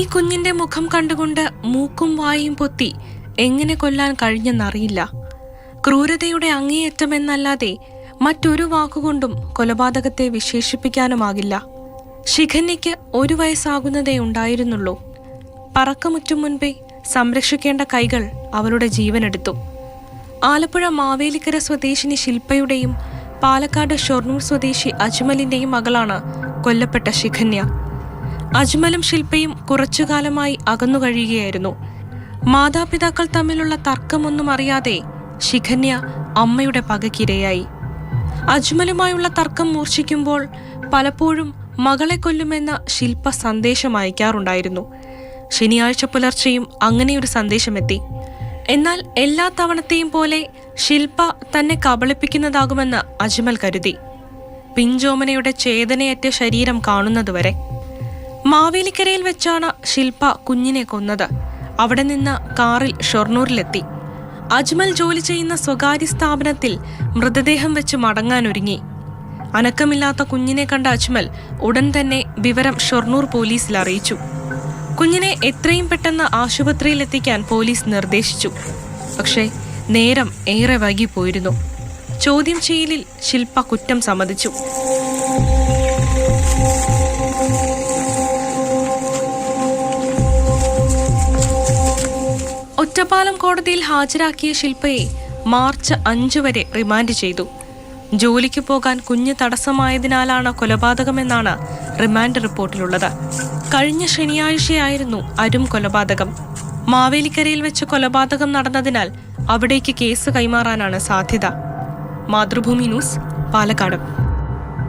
കുഞ്ഞിന്റെ മുഖം കണ്ടുകൊണ്ട് മൂക്കും വായും പൊത്തി എങ്ങനെ കൊല്ലാൻ കഴിഞ്ഞെന്നറിയില്ല. ക്രൂരതയുടെ അങ്ങേയറ്റമെന്നല്ലാതെ മറ്റൊരു വാക്കുകൊണ്ടും കൊലപാതകത്തെ വിശേഷിപ്പിക്കാനുമാകില്ല. ശിഖന്യയ്ക്ക് ഒരു വയസ്സാകുന്നതേ ഉണ്ടായിരുന്നുള്ളൂ. പറക്കമുറ്റും മുൻപേ സംരക്ഷിക്കേണ്ട കൈകൾ അവളുടെ ജീവനെടുത്തു. ആലപ്പുഴ മാവേലിക്കര സ്വദേശിനി ശില്പയുടെയും പാലക്കാട് ഷൊർണൂർ സ്വദേശി അജ്മലിന്റെയും മകളാണ് കൊല്ലപ്പെട്ട ശിഖന്യ. അജ്മലും ശില്പയും കുറച്ചുകാലമായി അകന്നു കഴിയുകയായിരുന്നു. മാതാപിതാക്കൾ തമ്മിലുള്ള തർക്കമൊന്നും അറിയാതെ ശിഖന്യ അമ്മയുടെ പകക്കിരയായി. അജ്മലുമായുള്ള തർക്കം മൂർച്ഛിക്കുമ്പോൾ പലപ്പോഴും മകളെ കൊല്ലുമെന്ന ശില്പ സന്ദേശം അയക്കാറുണ്ടായിരുന്നു. ശനിയാഴ്ച പുലർച്ചെയും അങ്ങനെയൊരു സന്ദേശമെത്തി. എന്നാൽ എല്ലാ തവണത്തെയും പോലെ ശില്പ തന്നെ കബളിപ്പിക്കുന്നതാകുമെന്ന് അജ്മൽ കരുതി. പിഞ്ചോമനയുടെ ചേതനയറ്റ ശരീരം കാണുന്നതുവരെ. മാവേലിക്കരയിൽ വെച്ചാണ് ശില്പ കുഞ്ഞിനെ കൊന്നത്. അവിടെ നിന്ന് കാറിൽ ഷൊർണൂരിലെത്തി. അജ്മൽ ജോലി ചെയ്യുന്ന സ്വകാര്യ സ്ഥാപനത്തിൽ മൃതദേഹം വെച്ച് മടങ്ങാനൊരുങ്ങി. അനക്കമില്ലാത്ത കുഞ്ഞിനെ കണ്ട അജ്മൽ ഉടൻ തന്നെ വിവരം ഷൊർണൂർ പോലീസിൽ അറിയിച്ചു. കുഞ്ഞിനെ എത്രയും പെട്ടെന്ന് ആശുപത്രിയിൽ എത്തിക്കാൻ പോലീസ് നിർദ്ദേശിച്ചു. പക്ഷേ നേരം ഏറെ വൈകിപ്പോയിരുന്നു. ചോദ്യം ചെയ്യലിൽ ശില്പ കുറ്റം സമ്മതിച്ചു. ഒറ്റപ്പാലം കോടതിയിൽ ഹാജരാക്കിയ ശില്പയെ മാർച്ച് അഞ്ചു വരെ റിമാൻഡ് ചെയ്തു. ജോലിക്ക് പോകാൻ കുഞ്ഞ് തടസ്സമായതിനാലാണ് കൊലപാതകമെന്നാണ് റിമാൻഡ് റിപ്പോർട്ടിലുള്ളത്. കഴിഞ്ഞ ശനിയാഴ്ചയായിരുന്നു അരും കൊലപാതകം. മാവേലിക്കരയിൽ വെച്ച് കൊലപാതകം നടന്നതിനാൽ അവിടേക്ക് കേസ് കൈമാറാനാണ് സാധ്യത. മാതൃഭൂമി ന്യൂസ് പാലക്കാട്.